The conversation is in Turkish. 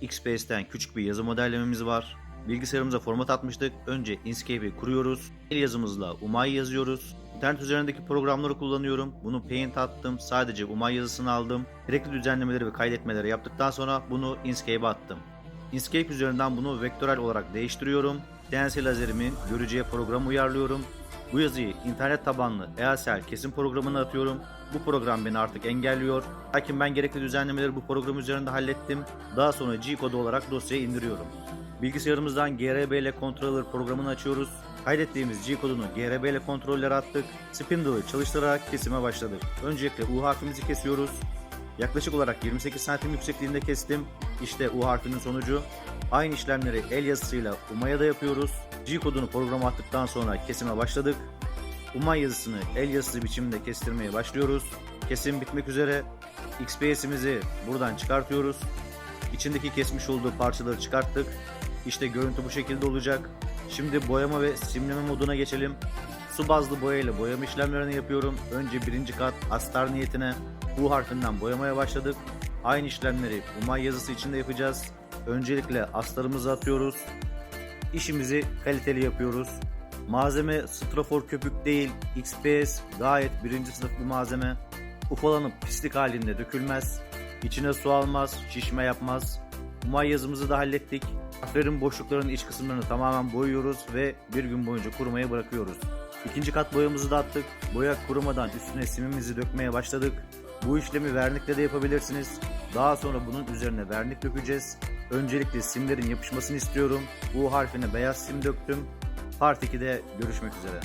XPS'ten küçük bir yazı modellememiz var. Bilgisayarımıza format atmıştık. Önce Inkscape'i kuruyoruz. El yazımızla Umay yazıyoruz. İnternet üzerindeki programları kullanıyorum. Bunu Paint attım. Sadece Umay yazısını aldım. Gerekli düzenlemeleri ve kaydetmeleri yaptıktan sonra bunu Inkscape'e attım. Inkscape üzerinden bunu vektörel olarak değiştiriyorum. CNC lazerimin görücüye program uyarlıyorum. Bu yazıyı internet tabanlı EASL kesim programına atıyorum. Bu program beni artık engelliyor. Lakin ben gerekli düzenlemeleri bu program üzerinde hallettim. Daha sonra G kodu olarak dosyayı indiriyorum. Bilgisayarımızdan GRB ile controller programını açıyoruz. Kaydettiğimiz G kodunu GRB ile kontrollere attık. Spindle'ı çalıştırarak kesime başladık. Öncelikle U harfimizi kesiyoruz. Yaklaşık olarak 28 santim yüksekliğinde kestim. İşte U harfinin sonucu. Aynı işlemleri el yazısıyla UMA'ya da yapıyoruz. G kodunu programa attıktan sonra kesime başladık. UMA yazısını el yazısı biçimde kestirmeye başlıyoruz. Kesim bitmek üzere. XPS'imizi buradan çıkartıyoruz. İçindeki kesmiş olduğu parçaları çıkarttık. İşte görüntü bu şekilde olacak. Şimdi boyama ve simleme moduna geçelim. Su bazlı boya ile boyama işlemlerini yapıyorum. Önce birinci kat astar niyetine U harfinden boyamaya başladık. Aynı işlemleri umay yazısı için de yapacağız. Öncelikle astarımızı atıyoruz. İşimizi kaliteli yapıyoruz. Malzeme strafor köpük değil, XPS gayet birinci sınıf bir malzeme. Ufalanıp pislik halinde dökülmez. İçine su almaz, şişme yapmaz. Umay yazımızı da hallettik. Harflerin boşluklarının iç kısımlarını tamamen boyuyoruz ve bir gün boyunca kurumaya bırakıyoruz. İkinci kat boyamızı da attık. Boya kurumadan üstüne simimizi dökmeye başladık. Bu işlemi vernikle de yapabilirsiniz. Daha sonra bunun üzerine vernik dökeceğiz. Öncelikle simlerin yapışmasını istiyorum. U harfine beyaz sim döktüm. Part 2'de görüşmek üzere.